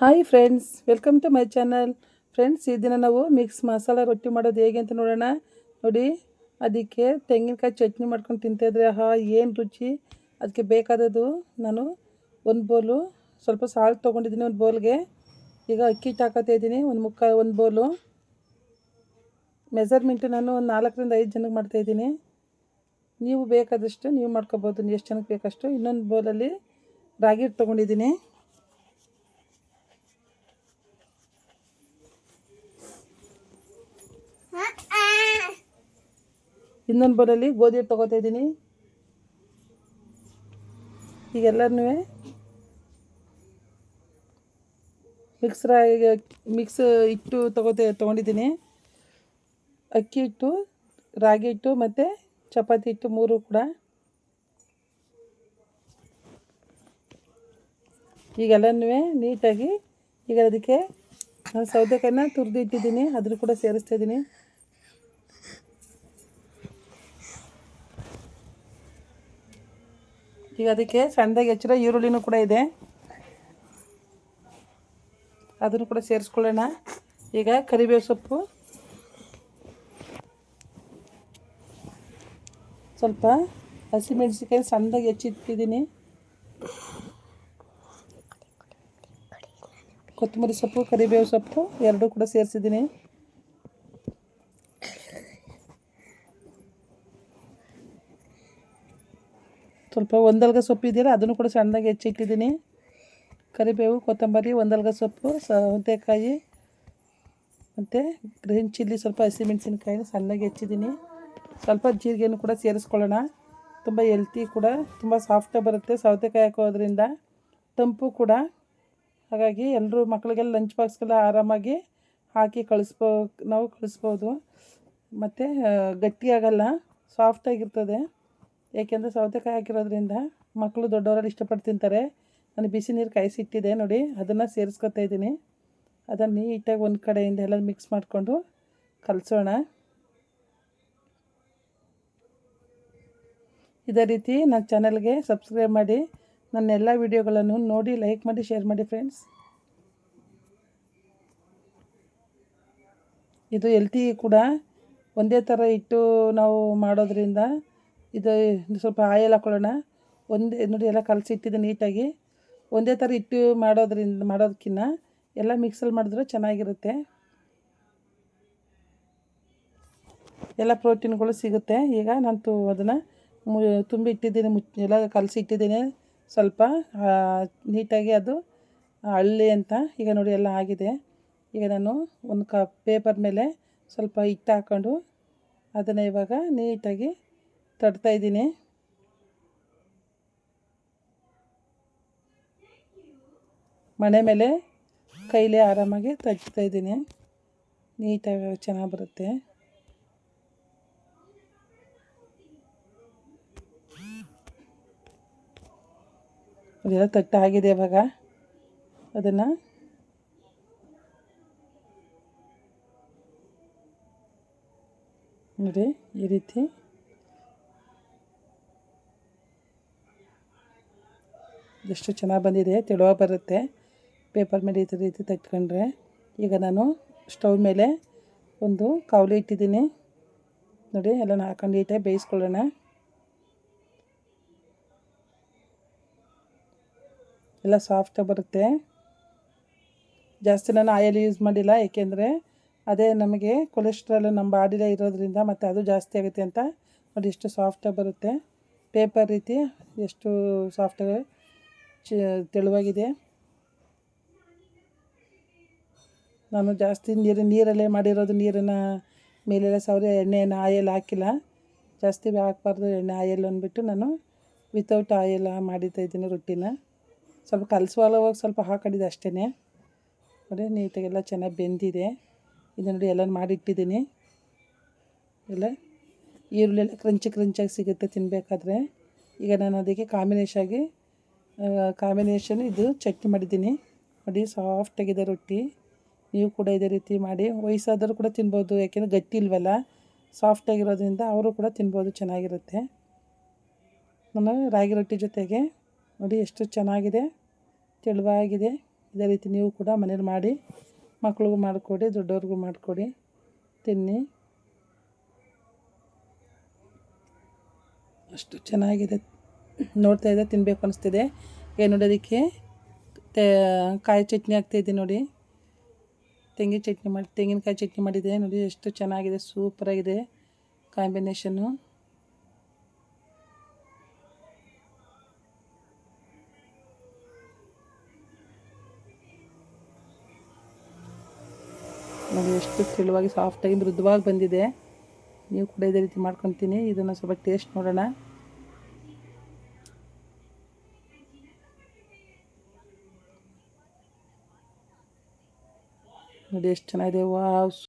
Hi friends welcome to my channel friends ಈ ದಿನ ನಾವು ಮಿಕ್ಸ್ ಮಸಾಲ ರೊಟ್ಟಿ ಮಾಡೋದು ಹೇಗೆ ಅಂತ ನೋಡೋಣ. ನೋಡಿ, ಅದಕ್ಕೆ ತೆಂಗಿನಕಾಯಿ ಚಟ್ನಿ ಮಾಡ್ಕೊಂಡು ತಿಂತಾಯಿದ್ರೆ ಆಹಾ, ಏನು ರುಚಿ. ಅದಕ್ಕೆ ಬೇಕಾದದ್ದು ನಾನು ಒಂದು ಬೌಲು ಸ್ವಲ್ಪ ಸಾಲ್ಟ್ ತೊಗೊಂಡಿದ್ದೀನಿ ಒಂದು ಬೌಲ್ಗೆ ಈಗ ಅಕ್ಕಿ ಹಾಕೋತಾ ಇದ್ದೀನಿ, ಒಂದು ಮುಕ್ಕ ಒಂದು ಬೌಲು ಮೆಸರ್ಮೆಂಟು ನಾನು ಒಂದು ನಾಲ್ಕರಿಂದ ಐದು ಜನಕ್ಕೆ ಮಾಡ್ತಾಯಿದ್ದೀನಿ ನೀವು ಬೇಕಾದಷ್ಟು ನೀವು ಮಾಡ್ಕೊಬೋದು, ಎಷ್ಟು ಜನಕ್ಕೆ ಬೇಕಷ್ಟು. ಇನ್ನೊಂದು ಬೌಲಲ್ಲಿ ರಾಗಿ ಹಿಟ್ಟು ತೊಗೊಂಡಿದ್ದೀನಿ. ಇನ್ನೊಂದು ಬೋಲಲ್ಲಿ ಗೋಧಿ ಹಿಟ್ಟು ತೊಗೋತಾ ಇದ್ದೀನಿ. ಈಗೆಲ್ಲನೂ ಮಿಕ್ಸ್ ರಾಗಿ ಮಿಕ್ಸ್ ಹಿಟ್ಟು ತಗೋತೆ ತೊಗೊಂಡಿದ್ದೀನಿ. ಅಕ್ಕಿ ಹಿಟ್ಟು, ರಾಗಿ ಹಿಟ್ಟು ಮತ್ತು ಚಪಾತಿ ಹಿಟ್ಟು ಮೂರು ಕೂಡ. ಈಗೆಲ್ಲನೂ ನೀಟಾಗಿ ಈಗ ಅದಕ್ಕೆ ನಾನು ಸೌತೆಕಾಯಿನ ತುರಿದಿಟ್ಟಿದ್ದೀನಿ ಅದ್ರ ಕೂಡ ಸೇರಿಸ್ತಾ ಇದ್ದೀನಿ. ಈಗ ಅದಕ್ಕೆ ಸಣ್ಣದಾಗಿ ಹೆಚ್ಚಿರೋ ಈರುಳ್ಳಿನೂ ಕೂಡ ಇದೆ. ಅದನ್ನು ಕೂಡ ಸೇರಿಸ್ಕೊಳ್ಳೋಣ. ಈಗ ಕರಿಬೇವು ಸೊಪ್ಪು. ಸ್ವಲ್ಪ ಹಸಿಮೆಣಸಿಕಾಯಿ ಸಣ್ಣದಾಗಿ ಹೆಚ್ಚಿಟ್ಟಿದ್ದೀನಿ. ಕೊತ್ತಂಬರಿ ಸೊಪ್ಪು, ಕರಿಬೇವು ಸೊಪ್ಪು ಎರಡೂ ಕೂಡ ಸೇರಿಸಿದ್ದೀನಿ. ಸ್ವಲ್ಪ ಒಂದಲ್ಗ ಸೊಪ್ಪು ಇದೆಯಲ್ಲ, ಅದನ್ನು ಕೂಡ ಸಣ್ಣದಾಗಿ ಹೆಚ್ಚಿಟ್ಟಿದ್ದೀನಿ ಕರಿಬೇವು, ಕೊತ್ತಂಬರಿ, ಒಂದಲ್ಗ ಸೊಪ್ಪು ಸೌತೆಕಾಯಿ ಮತ್ತು ಗ್ರೀನ್ ಚಿಲ್ಲಿ ಸ್ವಲ್ಪ ಹಸಿಮೆಣಸಿನ್ಕಾಯಿನ ಸಣ್ಣಗೆ ಹೆಚ್ಚಿದ್ದೀನಿ. ಸ್ವಲ್ಪ ಜೀರಿಗೆನೂ ಕೂಡ ಸೇರಿಸ್ಕೊಳ್ಳೋಣ. ತುಂಬ ಹೆಲ್ತಿ ಕೂಡ, ತುಂಬ ಸಾಫ್ಟಾಗಿ ಬರುತ್ತೆ ಸೌತೆಕಾಯಿ ಹಾಕೋದ್ರಿಂದ. ತಂಪು ಕೂಡ. ಹಾಗಾಗಿ ಎಲ್ಲರೂ ಮಕ್ಕಳಿಗೆಲ್ಲ ಲಂಚ್ ಬಾಕ್ಸ್ಗೆಲ್ಲ ಆರಾಮಾಗಿ ಹಾಕಿ ಕಳಿಸ್ಬೋ, ನಾವು ಕಳಿಸ್ಬೋದು. ಮತ್ತು ಗಟ್ಟಿಯಾಗಲ್ಲ ಸಾಫ್ಟಾಗಿರ್ತದೆ ಏಕೆಂದರೆ ಸೌತೆಕಾಯಿ ಹಾಕಿರೋದ್ರಿಂದ ಮಕ್ಕಳು ದೊಡ್ಡವರಲ್ಲಿ ಇಷ್ಟಪಟ್ಟು ತಿಂತಾರೆ. ನಾನು ಬಿಸಿ ನೀರು ಕಾಯಿಸಿಟ್ಟಿದೆ ನೋಡಿ, ಅದನ್ನು ಸೇರಿಸ್ಕೊತಾ ಇದ್ದೀನಿ. ಅದನ್ನು ನೀಟಾಗಿ ಒಂದು ಕಡೆಯಿಂದ ಎಲ್ಲ ಮಿಕ್ಸ್ ಮಾಡಿಕೊಂಡು ಕಲಸೋಣ. ಇದೇ ರೀತಿ ನನ್ನ ಚಾನಲ್ಗೆ ಸಬ್ಸ್ಕ್ರೈಬ್ ಮಾಡಿ, ನನ್ನ ಎಲ್ಲ ವಿಡಿಯೋಗಳನ್ನು ನೋಡಿ ಲೈಕ್ ಮಾಡಿ ಶೇರ್ ಮಾಡಿ ಫ್ರೆಂಡ್ಸ್ ಇದು ಎಲ್ತಿ ಕೂಡ ಒಂದೇ ಥರ ಇಟ್ಟು ನಾವು ಮಾಡೋದ್ರಿಂದ ಇದು ಸ್ವಲ್ಪ ಆಯಲ್ ಹಾಕೊಳ್ಳೋಣ. ಒಂದೇ ನೋಡಿ ಎಲ್ಲ ಕಲಸಿ ಇಟ್ಟಿದ್ದು ನೀಟಾಗಿ. ಒಂದೇ ಥರ ಇಟ್ಟು ಮಾಡೋದ್ರಿಂದ ಮಾಡೋದಕ್ಕಿಂತ ಎಲ್ಲ ಮಿಕ್ಸಲ್ಲಿ ಮಾಡಿದ್ರೆ ಚೆನ್ನಾಗಿರುತ್ತೆ. ಎಲ್ಲ ಪ್ರೋಟೀನ್ಗಳು ಸಿಗುತ್ತೆ. ಈಗ ನಾನು ತು ಅದನ್ನು ಮು, ತುಂಬಿ ಇಟ್ಟಿದ್ದೀನಿ, ಮುಚ್ಚ, ಎಲ್ಲ ಕಲಸಿ ಇಟ್ಟಿದ್ದೀನಿ. ಸ್ವಲ್ಪ ನೀಟಾಗಿ ಅದು ಹಳ್ಳಿ ಅಂತ ಈಗ ನೋಡಿ ಎಲ್ಲ ಆಗಿದೆ. ಈಗ ನಾನು ಒಂದು ಕ ಪೇಪರ್ ಮೇಲೆ ಸ್ವಲ್ಪ ಹಿಟ್ಟು ಹಾಕ್ಕೊಂಡು ಅದನ್ನು ಇವಾಗ ನೀಟಾಗಿ ತಡ್ತಾಯಿದ್ದೀನಿ ಮನೆ ಮೇಲೆ ಕೈಲೇ ಆರಾಮಾಗಿ ತಗ್ತಾ ಇದ್ದೀನಿ. ನೀಟಾಗಿ ಚೆನ್ನಾಗಿ ಬರುತ್ತೆ. ಅದೆಲ್ಲ ತಟ್ಟಾಗಿದೆ ಇವಾಗ. ಅದನ್ನು ನೋಡಿ, ಈ ರೀತಿ ಎಷ್ಟು ಚೆನ್ನಾಗಿ ಬಂದಿದೆ ತೆಳುವಾಗಿ ಬರುತ್ತೆ. ಪೇಪರ್ ಮೇಲೆ ಈ ರೀತಿ ತಟ್ಕೊಂಡ್ರೆ ಈಗ ನಾನು ಸ್ಟವ್ ಮೇಲೆ ಒಂದು ಕಾವಲಿ ಇಟ್ಟಿದ್ದೀನಿ. ನೋಡಿ, ಎಲ್ಲ ಹಾಕೊಂಡು ನೀಟಾಗಿ ಬೇಯಿಸ್ಕೊಳ್ಳೋಣ. ಎಲ್ಲ ಸಾಫ್ಟಾಗಿ ಬರುತ್ತೆ. ಜಾಸ್ತಿ ನಾನು ಆಯಿಲ್ ಯೂಸ್ ಮಾಡಿಲ್ಲ, ಏಕೆಂದರೆ ಅದೇ ನಮಗೆ ಕೊಲೆಸ್ಟ್ರಾಲ್ ನಮ್ಮ ಬಾಡಿಲೇ ಇರೋದ್ರಿಂದ ಮತ್ತು ಅದು ಜಾಸ್ತಿ ಆಗುತ್ತೆ ಅಂತ ನೋಡಿ, ಎಷ್ಟು ಸಾಫ್ಟಾಗಿ ಬರುತ್ತೆ. ಪೇಪರ್ ರೀತಿ ಎಷ್ಟು ಸಾಫ್ಟಾಗಿ ತೆಳುವಾಗಿದೆ. ನಾನು ಜಾಸ್ತಿ ನೀರು, ನೀರಲ್ಲೇ ಮಾಡಿರೋದು ನೀರನ್ನು ಮೇಲೆಲ್ಲ ಸವರಿ ಎಣ್ಣೆಯನ್ನು ಆಯಲ್ ಹಾಕಿಲ್ಲ. ಜಾಸ್ತಿ ಹಾಕ್ಬಾರ್ದು ಎಣ್ಣೆ ಆಯಲ್ ಅಂದ್ಬಿಟ್ಟು ನಾನು ವಿತೌಟ್ ಆಯಲ್ ಮಾಡಿತಾ ಇದ್ದೀನಿ ರೊಟ್ಟಿನ. ಸ್ವಲ್ಪ ಕಲಸುವಾಗ ಸ್ವಲ್ಪ ಹಾಕೊಂಡಿದ್ದೆ ಅಷ್ಟೇ ನೋಡಿ, ನೀಟಾಗೆಲ್ಲ ಚೆನ್ನಾಗಿ ಬೆಂದಿದೆ. ಇದು ನೋಡಿ ಎಲ್ಲ ಮಾಡಿಟ್ಟಿದ್ದೀನಿ. ಎಲ್ಲ ಈರುಳ್ಳಿ ಎಲ್ಲ ಕ್ರಂಚಿ ಕ್ರಂಚಾಗಿ ಸಿಗುತ್ತೆ ತಿನ್ನಬೇಕಾದ್ರೆ ಈಗ ನಾನು ಅದಕ್ಕೆ ಕಾಂಬಿನೇಷಾಗಿ ಕಾಂಬಿನೇಷನ್ ಇದು ಚಟ್ನಿ ಮಾಡಿದ್ದೀನಿ. ನೋಡಿ ಸಾಫ್ಟಾಗಿದೆ ರೊಟ್ಟಿ. ನೀವು ಕೂಡ ಇದೇ ರೀತಿ ಮಾಡಿ. ವಯಸ್ಸಾದರೂ ಕೂಡ ತಿನ್ಬೋದು, ಯಾಕೆಂದರೆ ಗಟ್ಟಿ ಇಲ್ವಲ್ಲ? ಸಾಫ್ಟಾಗಿರೋದ್ರಿಂದ ಅವರು ಕೂಡ ತಿನ್ಬೋದು, ಚೆನ್ನಾಗಿರುತ್ತೆ. ನಾನು ರಾಗಿ ರೊಟ್ಟಿ ಜೊತೆಗೆ, ನೋಡಿ, ಎಷ್ಟು ಚೆನ್ನಾಗಿದೆ, ತೆಳುವಾಗಿದೆ. ಇದೇ ರೀತಿ ನೀವು ಕೂಡ ಮನೇಲಿ ಮಾಡಿ, ಮಕ್ಳಿಗೂ ಮಾಡಿಕೊಡಿ, ದೊಡ್ಡವ್ರಿಗೂ ಮಾಡಿಕೊಡಿ. ತಿನ್ನಿ. ಅಷ್ಟು ಚೆನ್ನಾಗಿದೆ. ನೋಡ್ತಾ ಇದ್ದೆ ತಿನ್ನಬೇಕು ಅನಿಸ್ತಿದೆ. ಏನು ನೋಡಿ ಅದಕ್ಕೆ ಕಾಯಿ ಚಟ್ನಿ ಹಾಕ್ತಾಯಿದ್ದೀನಿ ನೋಡಿ. ತೆಂಗಿನ ಚಟ್ನಿ ಮಾಡಿ, ತೆಂಗಿನಕಾಯಿ ಚಟ್ನಿ ಮಾಡಿದೆ. ನೋಡಿ ಎಷ್ಟು ಚೆನ್ನಾಗಿದೆ ಸೂಪರಾಗಿದೆ ಕಾಂಬಿನೇಷನ್ನು ನೋಡಿ ಎಷ್ಟು ತೆಳುವಾಗಿ ಸಾಫ್ಟಾಗಿ ಮೃದುವಾಗಿ ಬಂದಿದೆ. ನೀವು ಕೂಡ ಇದೇ ರೀತಿ ಮಾಡ್ಕೊತೀನಿ. ಇದನ್ನು ಸ್ವಲ್ಪ ಟೇಸ್ಟ್ ನೋಡೋಣ. ನೋಡಿ ಎಷ್ಟು ಚೆನ್ನಾಗಿದೆ ವಾವ್